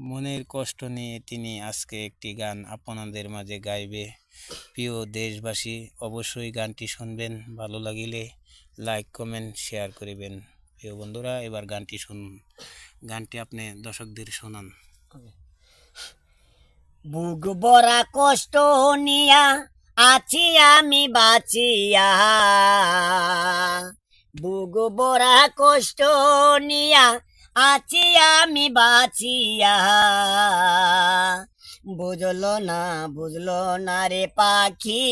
মনের কষ্ট নিয়ে তিনি আজকে একটি গান আপনাদের মাঝে গাইবে। প্রিয় দেশবাসী, অবশ্যই গানটি শুনবেন, ভালো লাগিলে লাইক, কমেন্ট, শেয়ার করিবেন। প্রিয় বন্ধুরা, এবার গানটি শুনুন। গানটি আপনি দর্শকদের শোনান। বুক বড়া কষ্ট নিয়া আছি আমি বাঁচিয়া। বুক বড়া কষ্ট নিয়া আছি আমি, বাঁচিয়া। বুঝলো না বুঝলো না রে পাখি।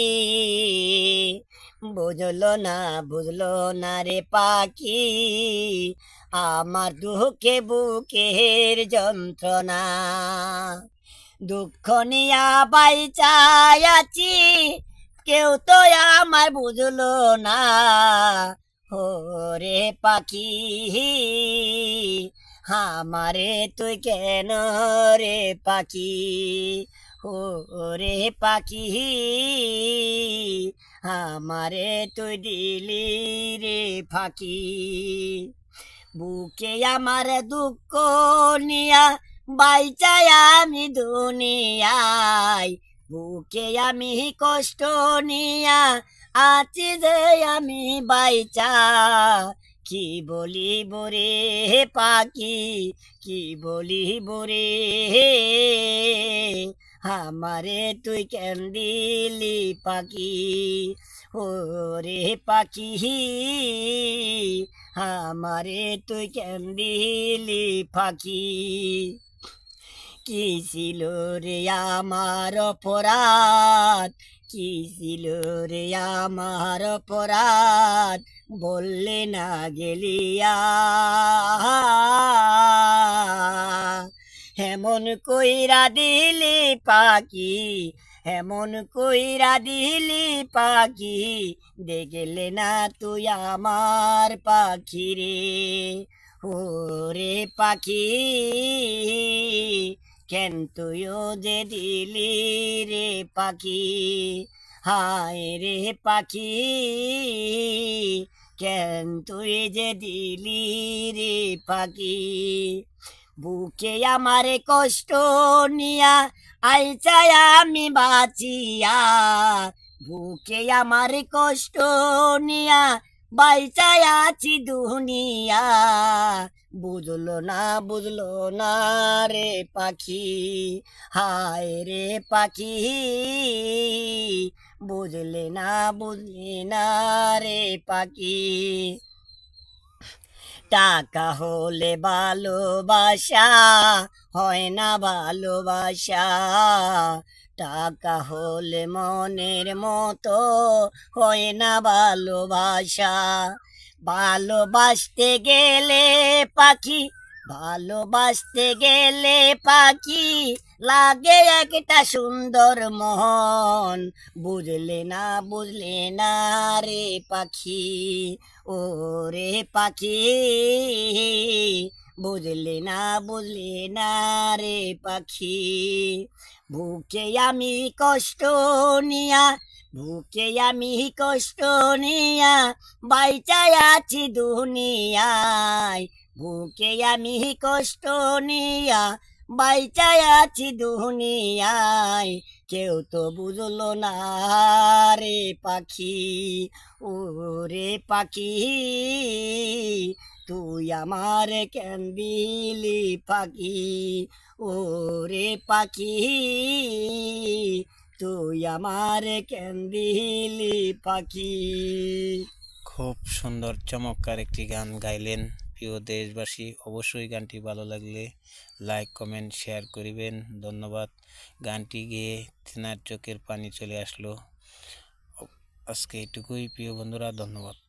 বুঝলো না বুঝলো না রে পাখি। আমার দুঃখে বুকের যন্ত্রণা। দুঃখ নিয়া বাইচাই আছি, কেউ তো আমার বুঝলো না। ওরে পাখি। আমারে তুই কেন রে পাখি? ওরে পাখি। আমারে তুই দিলি রে ফাঁকি। বুকে আমার দুঃখ নিয়া বাইচাই আমি দুনিয়ায়। বুকে আমি কষ্ট নিয়া আছি যে আমি বাইচা। কি বলি বরে পাখি? কি বলি বরে আমারে তুই কেন দিলি পাখি? ওরে পাখি, আমারে তুই কেন দিলি পাখি? কি ছিল রে আমার অপরাধ? কি ছিল রে আমার অপরাধ? বললে না গেলিয়া। হেমন কইরা দিলি পাখি, হেমন কইরা দিলি পাখি, দেখলে না তুই আমার পাখি রে। ওরে পাখি কেন তুইও যে দিলি রে পাখি? হায় রে পাখি কেন তুই যে দিলি রে পাখি? বুকে আমারে কষ্ট নিয়া আইচাই আমি বাঁচিয়া। বুকে আমার কষ্ট নিয়া বাইচাই আছি দুনিয়া। বুঝলো না বুঝলো না রে পাখি। হায় রে পাখি, বুঝলে না, বুঝলি না রে পাখি। টাকা হলে ভালোবাসা, হয় না ভালোবাসা? টাকা হলে মনের মতো, হয় না ভালোবাসা? ভালোবাসতে গেলে পাখি, ভালোবাসতে গেলে পাখি, লাগে একটা সুন্দর মন। বুঝলে না বুঝলে না রে পাখি, ও রে পাখি। বুঝলে না বুঝলে না রে পাখি, বুকে আমি কষ্ট নিয়া বুকে আমি কষ্ট নিয়া, বাইচাই আছি দুনিয়ায়। বুকে আমি কষ্ট নিয়া, বাইচাই আছি দুনিয়ায়। কেউ তো বুঝলো না রে পাখি ও রে পাখি, তুই আমার কেন দিলি পাখি ও রে পাখি তুই আমার কেন্দিলি পাখি। খুব সুন্দর, চমৎকার একটি গান গাইলেন প্রিয় দেশবাসী। অবশ্যই গানটি ভালো লাগলে লাইক, কমেন্ট, শেয়ার করিবেন। ধন্যবাদ। গানটি গিয়ে তেনার চোখের পানি চলে আসলো। আজকে এটুকুই প্রিয় বন্ধুরা, ধন্যবাদ।